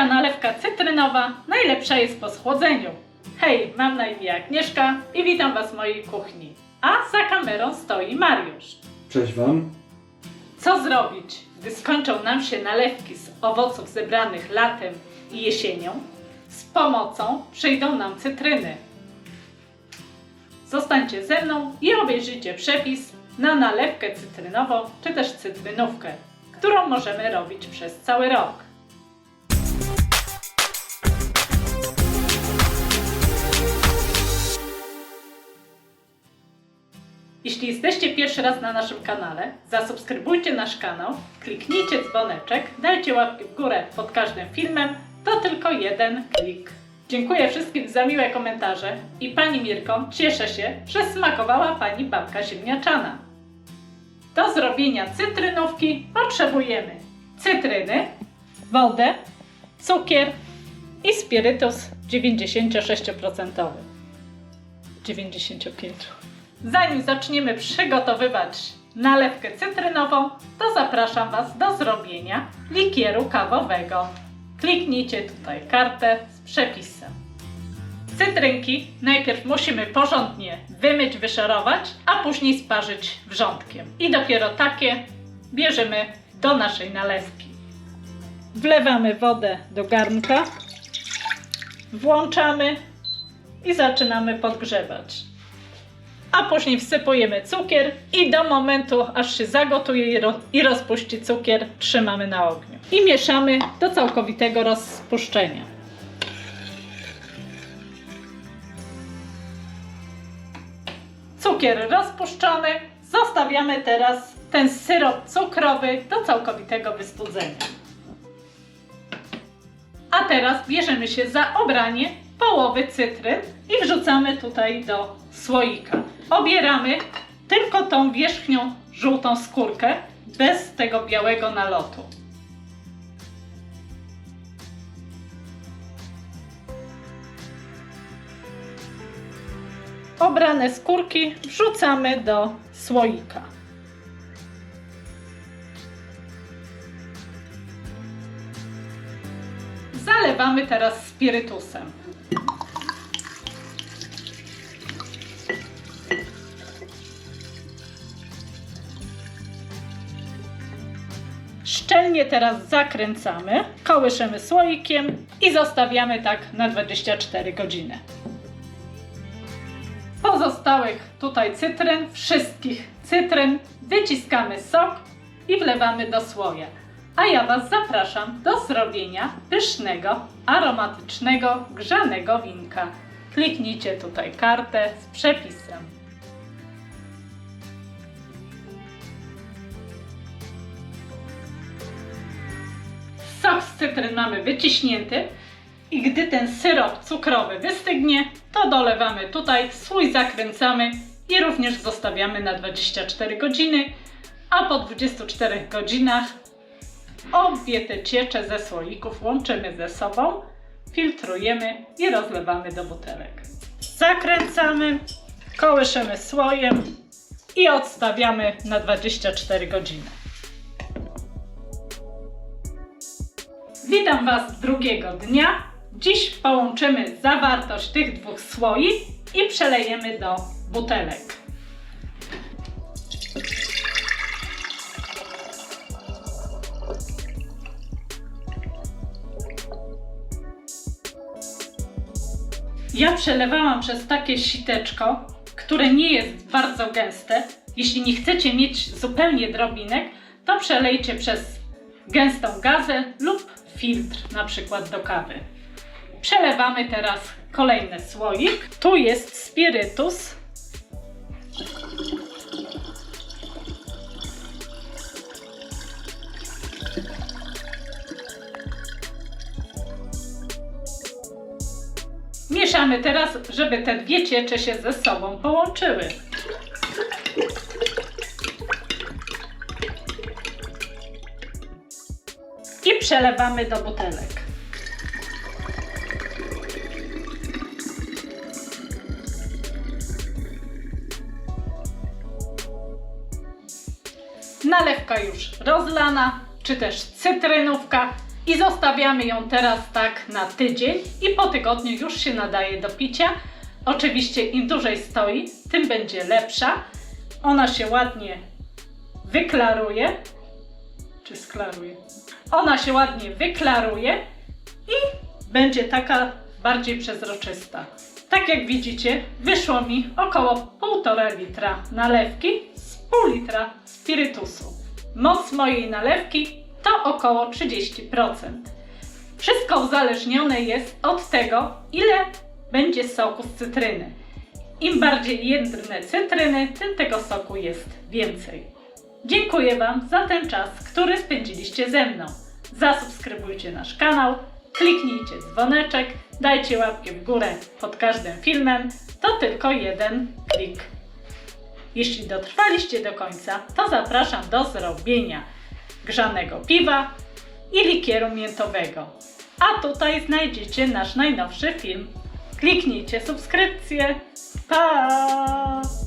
Taka nalewka cytrynowa najlepsza jest po schłodzeniu. Hej, mam na imię Agnieszka i witam Was w mojej kuchni. A za kamerą stoi Mariusz. Cześć Wam. Co zrobić, gdy skończą nam się nalewki z owoców zebranych latem i jesienią? Z pomocą przyjdą nam cytryny. Zostańcie ze mną i obejrzyjcie przepis na nalewkę cytrynową czy też cytrynówkę, którą możemy robić przez cały rok. Jeśli jesteście pierwszy raz na naszym kanale, zasubskrybujcie nasz kanał, kliknijcie dzwoneczek, dajcie łapki w górę pod każdym filmem, to tylko jeden klik. Dziękuję wszystkim za miłe komentarze i Pani Mirko, cieszę się, że smakowała Pani babka ziemniaczana. Do zrobienia cytrynówki potrzebujemy cytryny, wodę, cukier i spirytus 96%. 95%. Zanim zaczniemy przygotowywać nalewkę cytrynową, to zapraszam Was do zrobienia likieru kawowego. Kliknijcie tutaj kartę z przepisem. Cytrynki najpierw musimy porządnie wymyć, wyszarować, a później sparzyć wrzątkiem. I dopiero takie bierzemy do naszej nalewki. Wlewamy wodę do garnka, włączamy i zaczynamy podgrzewać a później wsypujemy cukier i do momentu, aż się zagotuje i, ro- i rozpuści cukier, trzymamy na ogniu. I mieszamy do całkowitego rozpuszczenia. Cukier rozpuszczony. Zostawiamy teraz ten syrop cukrowy do całkowitego wystudzenia. A teraz bierzemy się za obranie połowy cytryn i wrzucamy tutaj do słoika. Obieramy tylko tą wierzchnią żółtą skórkę, bez tego białego nalotu. Obrane skórki wrzucamy do słoika. Zalewamy teraz spirytusem. Teraz zakręcamy, kołyszymy słoikiem i zostawiamy tak na 24 godziny. Pozostałych tutaj cytryn, wszystkich cytryn, wyciskamy sok i wlewamy do słoja. A ja Was zapraszam do zrobienia pysznego, aromatycznego, grzanego winka. Kliknijcie tutaj kartę z przepisem. Z cytryn mamy wyciśnięty i gdy ten syrop cukrowy wystygnie, to dolewamy tutaj, słój zakręcamy i również zostawiamy na 24 godziny, a po 24 godzinach obie te ciecze ze słoików łączymy ze sobą, filtrujemy i rozlewamy do butelek. Zakręcamy, kołyszymy słojem i odstawiamy na 24 godziny. Witam Was drugiego dnia. Dziś połączymy zawartość tych dwóch słoi i przelejemy do butelek. Ja przelewałam przez takie siteczko, które nie jest bardzo gęste. Jeśli nie chcecie mieć zupełnie drobinek, to przelejcie przez gęstą gazę lub filtr, na przykład do kawy. Przelewamy teraz kolejny słoik. Tu jest spirytus. Mieszamy teraz, żeby te dwie ciecze się ze sobą połączyły. Przelewamy do butelek. Nalewka już rozlana, czy też cytrynówka I zostawiamy ją teraz tak na tydzień i po tygodniu już się nadaje do picia. Oczywiście im dłużej stoi, tym będzie lepsza. Ona się ładnie wyklaruje. Czy sklaruje? Ona się ładnie wyklaruje i będzie taka bardziej przezroczysta. Tak jak widzicie, wyszło mi około 1,5 litra nalewki z pół litra spirytusu. Moc mojej nalewki to około 30%. Wszystko uzależnione jest od tego, ile będzie soku z cytryny. Im bardziej jędrne cytryny, tym tego soku jest więcej. Dziękuję Wam za ten czas, który spędziliście ze mną. Zasubskrybujcie nasz kanał, kliknijcie dzwoneczek, dajcie łapkę w górę pod każdym filmem. To tylko jeden klik. Jeśli dotrwaliście do końca, to zapraszam do zrobienia grzanego piwa i likieru miętowego. A tutaj znajdziecie nasz najnowszy film. Kliknijcie subskrypcję. Pa!